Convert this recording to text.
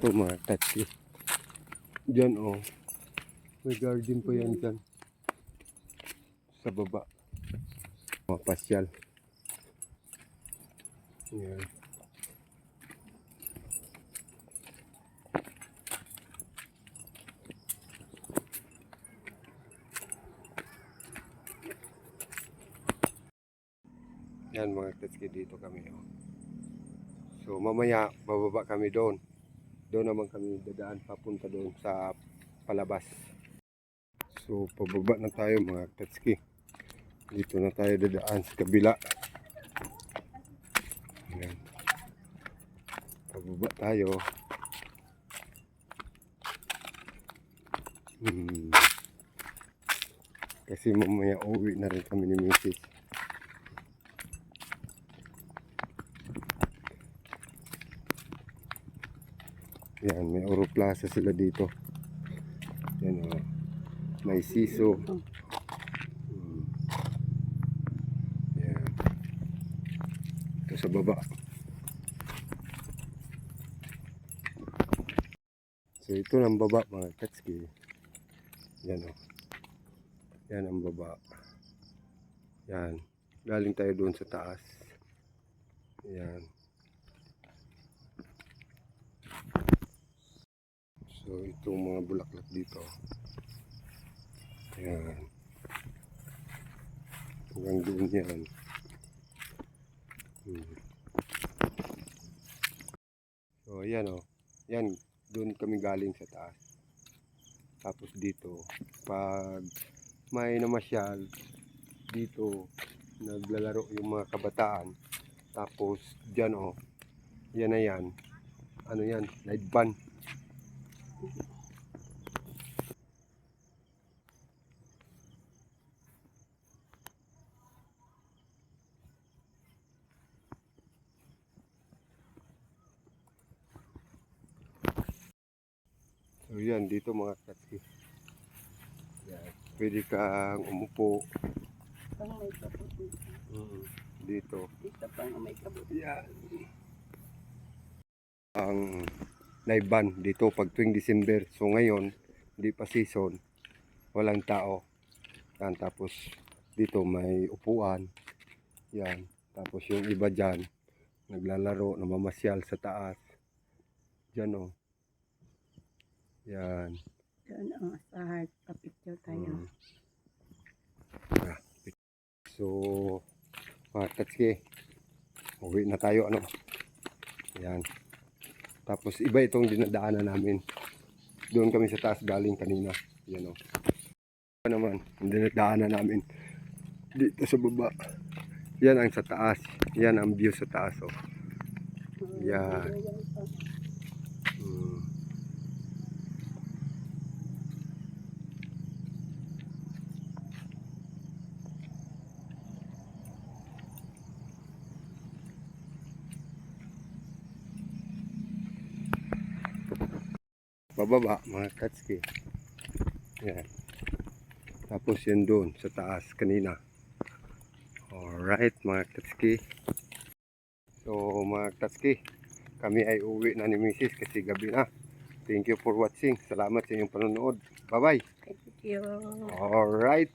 ito mga tatsi. Diyan oh. May garden pa yan dyan. Sa baba. Mga pasyal. Yan. Yan mga tatsi dito kami oh. So mamaya bababa kami doon. Doon naman kami dadaan papunta doon sa palabas. So pababa na tayo mga tatski. Dito na tayo dadaan sa kabila. Ayan. Pababa tayo. Hmm. Kasi mamaya uwi na rin kami ni Mrs. Yan, may Oroplaza sila dito. Yan o. May siso. Hmm. Yan. Ito sa baba. So ito ang baba mga katski. Yan o. Yan ang baba. Yan. Galing tayo doon sa taas. Yan. So, itong mga bulaklak dito. Ayan. Hanggang doon yan. Hmm. So, ayan o. Yan, doon kami galing sa taas. Tapos dito, pag may namasyal, dito, naglalaro yung mga kabataan. Tapos, dyan o. Yan na yan. Ano yan? Light band. So yan, dito mga katsi. Pwede kang umupo. Pang may kabuti. Mm, dito. Dito pang may kabuti. Yan. Ang live band dito pag tuwing December. So ngayon, hindi pa season. Walang tao. Yan, tapos dito may upuan. Yan. Tapos yung iba dyan, naglalaro, namamasyal sa taas. Dyan o. Yan. Doon ang asahan. Kapicture tayo. Mm. Ah, So, mga tatski, uwi na tayo, ano. Yan. Tapos, iba itong dinadaanan namin. Doon kami sa taas galing kanina. Yan o. Ano naman, ang dinadaanan namin. Dito sa baba. Yan ang sa taas. Yan ang view sa taas, oh. Yan. Pababa, mga katski. Yan. Tapos yan doon, sa taas, kanina. Alright, mga katski. So, mga katski, kami ay uwi na ni Mrs. kasi gabi na. Thank you for watching. Salamat sa inyong panonood. Bye-bye. Thank you. Alright.